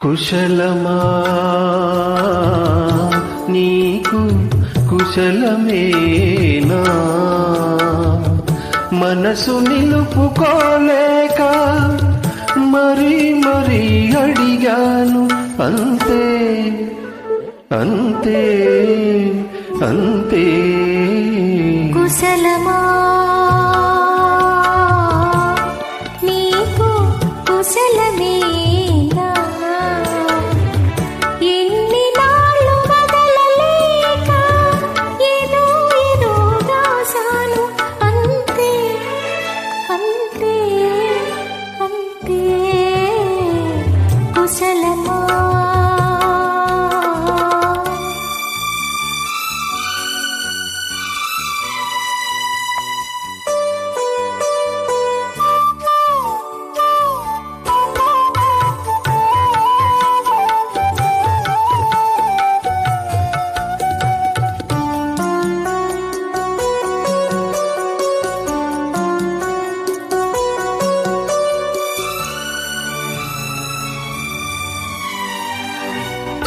కుశలమా? నీకు కుశలమేనా? మనసు నిలుపుకోలేక మరీ మరీ అడిగాను అంతే అంతే అంతే. కుశలమా?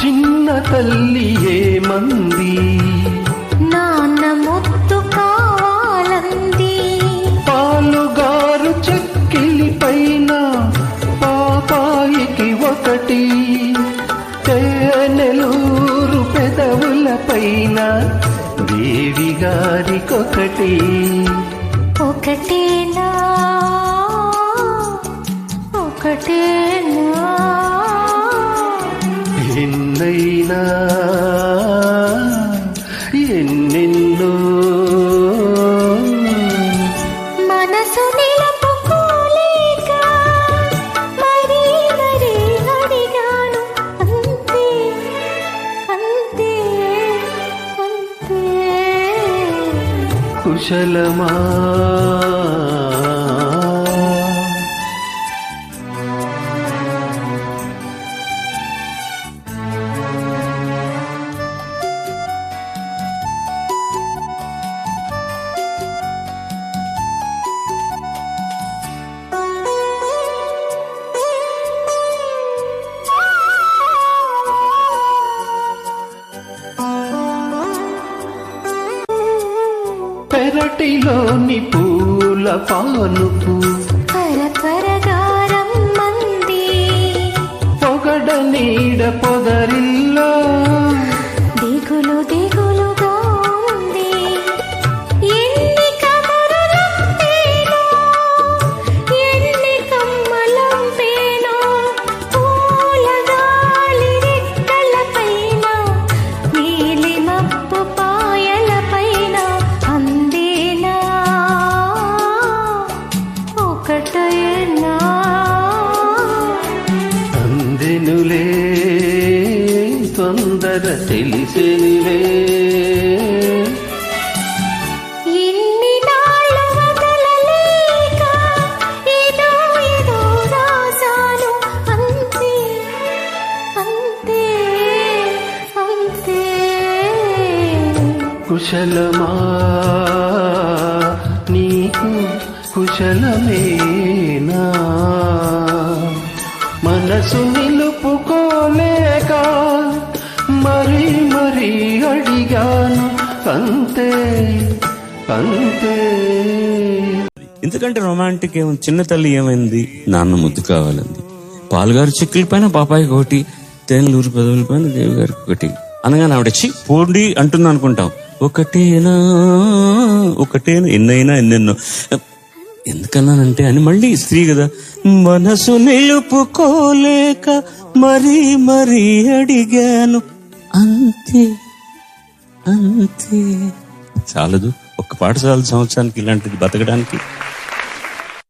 చిన్న తల్లి ఏమంది నాన్న ముత్తు కావాలంది. పాలుగారు చెక్కిలి పైన పాపాయికి ఒకటి. తేనెలూరు పెదవుల పైన దేవి గారికొకటి. ఒకటేనా? ఒకటేనా కుశలమా పెరటిలోని పూల రమ్మంది. పొగడ నీడ పొదరిల్లో అంతే అంతే కుశలమా? నీకు కుశలమేనా? మనసు మరి అడిగాను అంతే అంతే ఎందుకంటే రొమాంటిక్ ఏముంది చిన్న తల్లి ఏమైంది? నాన్న ముద్దు కావాలంది. పాలుగారు చెక్కుల పైన పాపాయికి ఒకటి తేనెలూరు పెదవుల పైన దేవి గారికి ఒకటి అనగానే ఆవిడ చి పోండి అంటుంది అనుకుంటాం. ఒకటేనా? ఒకటేనా? ఎన్నైనా ఎన్నెన్నో. ఎందుకన్నానంటే అని మళ్ళీ స్త్రీ కదా. మనసు నిలుపుకోలేక మరీ మరీ అడిగాను. అంతే అంతే. చాలదు. ఒక్క పాఠశాల సంవత్సరానికి ఇలాంటిది బతకడానికి.